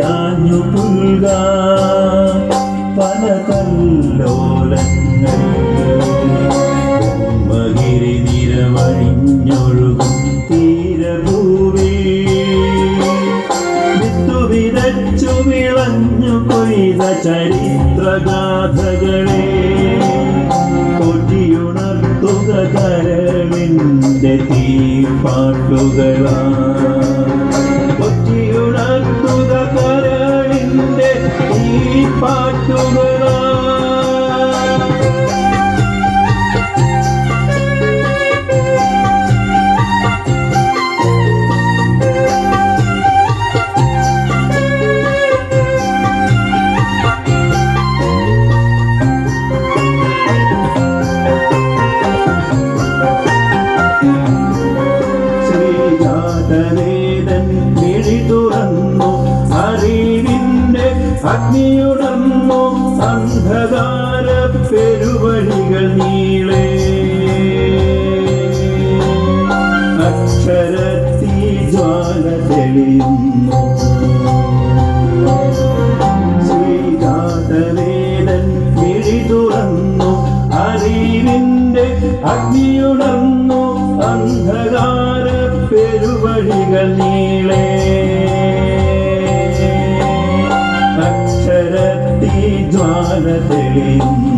ആഞ്ഞു പുൽക പല കല്ലോലങ്ങൾ നിരവഴിഞ്ഞൊഴുകും തീരഭൂമി. വിതച്ചു വിളഞ്ഞു കൊയ്ത ചരിത്രഗാഥകളെ. കൊട്ടിയുണർത്തുക കരളിന്റെ തീപ്പാട്ടുകളാ. പെരുവഴികൾ നീളേ. അക്ഷരത്തി ജ്വാല തെളിയുന്നു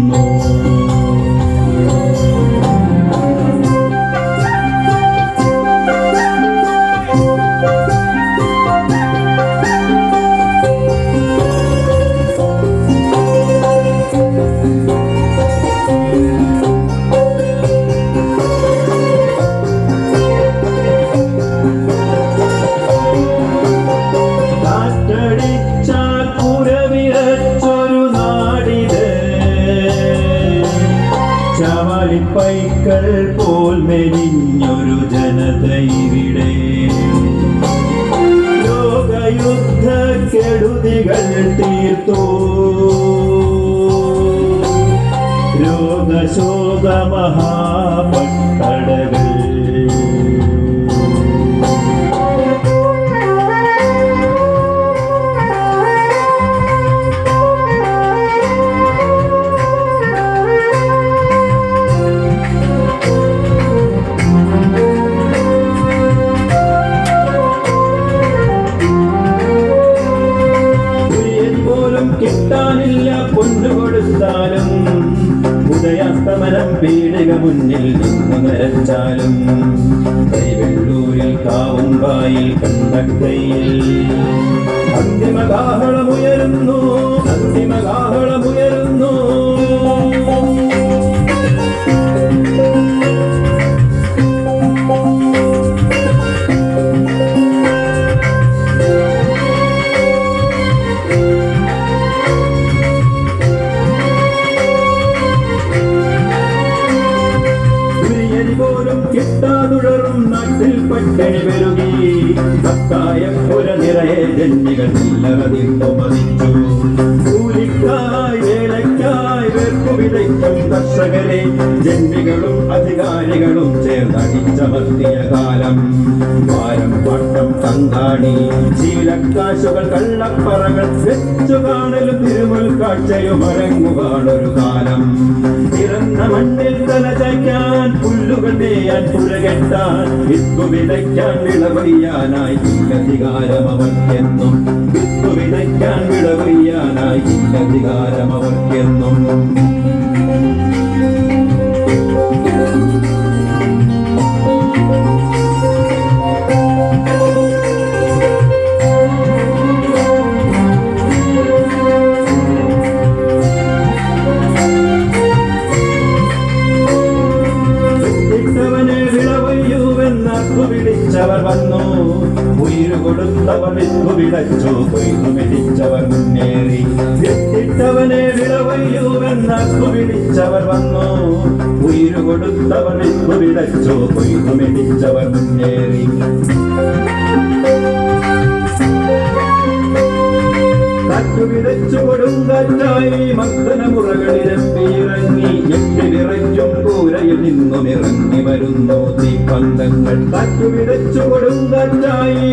ജനത ഇവിടെ ലോകയുദ്ധ കെടുതികൾ തീർത്തോ രോഗശോക മഹാപട്ടടകൾ നിന്നു നരച്ചാലും കൈവെള്ളൂരിൽ കാവുമ്പായിൽ കണ്ടക്കയിൽ അന്തിമകാഹളമുയരുന്നു അന്തിമകാഹളമുയരുന്നു ഇല്ലറതിട്ടു മതിച്ചു കൂലിക്കായി വേലയ്ക്കായി വെറുപ്പു വിതയ്ക്കും കർഷകരെ. ജന്മികളും അധികാരികളും ചേർന്നടിച്ചമർത്തിയ കാലം. വാരം പട്ടം തങ്കാണി ശീലക്കാശുകൾ കള്ളപ്പറകൾ വെച്ചു കാണലും തിരുമുൽ കാഴ്ചയും കാലം. പിറന്ന മണ്ണിൽ തല ചായ്ക്കാൻ പുല്ലുകൾ നെയ്യാൻ പുഴകെട്ടാൻ വിത്തു വിതയ്ക്കാൻ വിളവയ്യാനായി അധികാരം അവർക്കെന്നും വിതയ്ക്കാൻ വിളവയ്യാനായി ഇല്ലധികാരം അവർക്കെന്നും വിത്തു വിളച്ചു കൊയ്തു മെതിച്ചവർ മുന്നേറി. കാറ്റുവിതച്ചു കൊടുങ്കാറ്റായി മക്തനമുറകളിരമ്പിയിറങ്ങി കൂരയിൽ നിന്നും ഇറങ്ങി വരുന്നു തീപ്പന്തങ്ങൾ കാറ്റുവിതച്ചു കൊടുങ്കാറ്റായി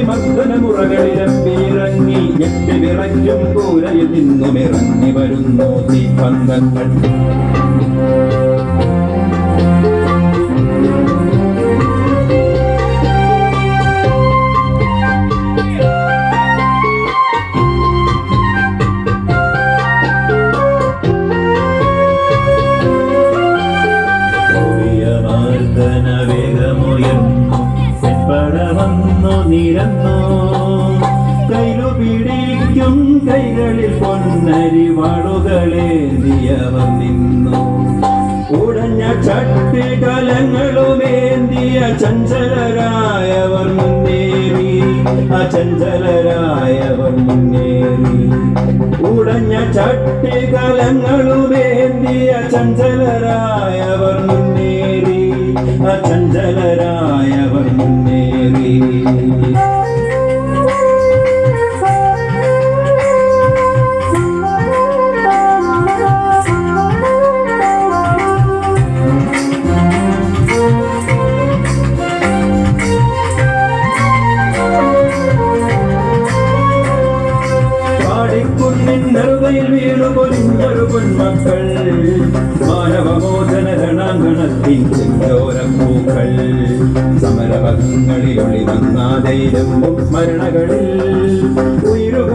പെൺപടവന്നു നിരന്നു? കൈലു പിടിക്കും കൈകളിൽ പൊന്നരി വാളുകളേന്തിയവർ നിന്നു. ഉടഞ്ഞ ചട്ടി കലങ്ങളുമേന്തിയ ചഞ്ചലരായവർ മുന്നേറി. അചഞ്ചലരായവർ മുന്നേറി. ഉടഞ്ഞ ചട്ടി കലങ്ങളുമേന്തിയ ചഞ്ചലരായവർ മുന്നേറി. അചഞ്ചലരായവർ മുന്നേറി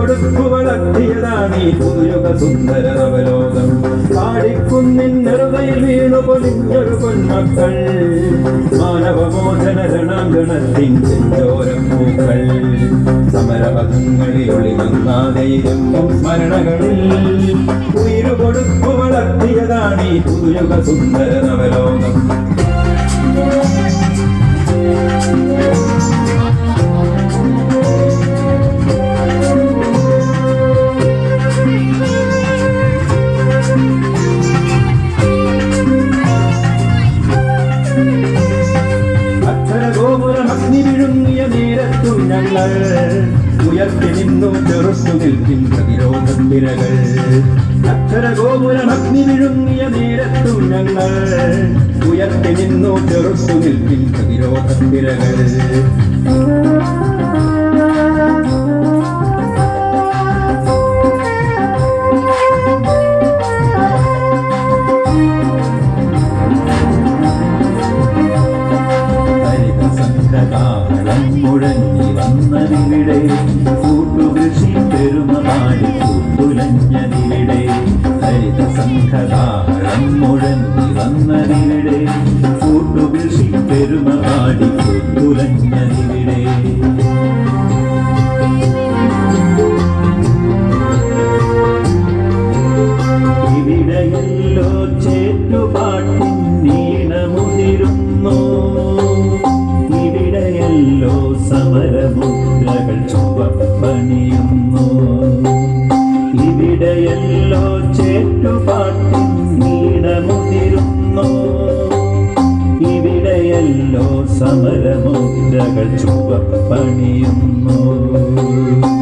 കൊടുത്തു വളർത്തിയതാണ് ഈ പുതുയുഗ സുന്ദര നവലോകം പാടിക്കുന്നിൻ നെറുകയിൽ വീണു പൊലിഞ്ഞൊരു പൊന്മക്കൾ. മാനവമോചന രണാങ്കണത്തിൻ ചെഞ്ചോരപ്പൂക്കൾ സമരപഥങ്ങളിൽ ഒളിവങ്ങാതൈരം സ്മരണകളിൽ ഉയരു കൊടുത്തു വളർത്തിയതാണ് ഈ പുതുയുഗ സുന്ദര നവലോകം ഉയർത്തി നിന്നു ചെറുത്തു നിൽക്കും പ്രതിരോധത്തിരകൾ അക്ഷരഗോപുരം അഗ്നി വിഴുങ്ങിയ നേരത്തും ഞങ്ങൾ ഉയർത്തിനിന്നു ചെറുത്തു നിൽക്കും പ്രതിരോധം ഹരിത ഇവിടെയല്ലോ ഇരകൾ ചുവപ്പണിയുന്നു തിരകളിലാടിയുലയും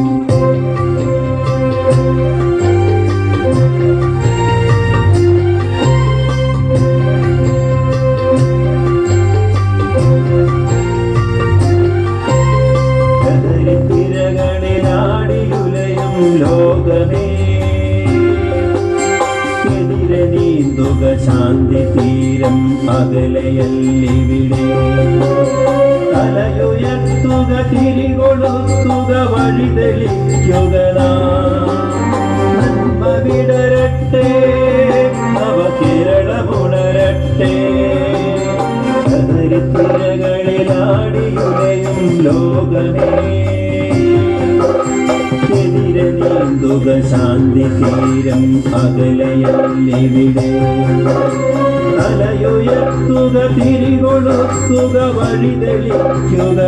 ലോകമേ ശാന്തി തീരം അകലയല്ലിവിടെ? തലയുയർത്തുക തിരികൊളുത്തുക വഴി തെളിക്കുക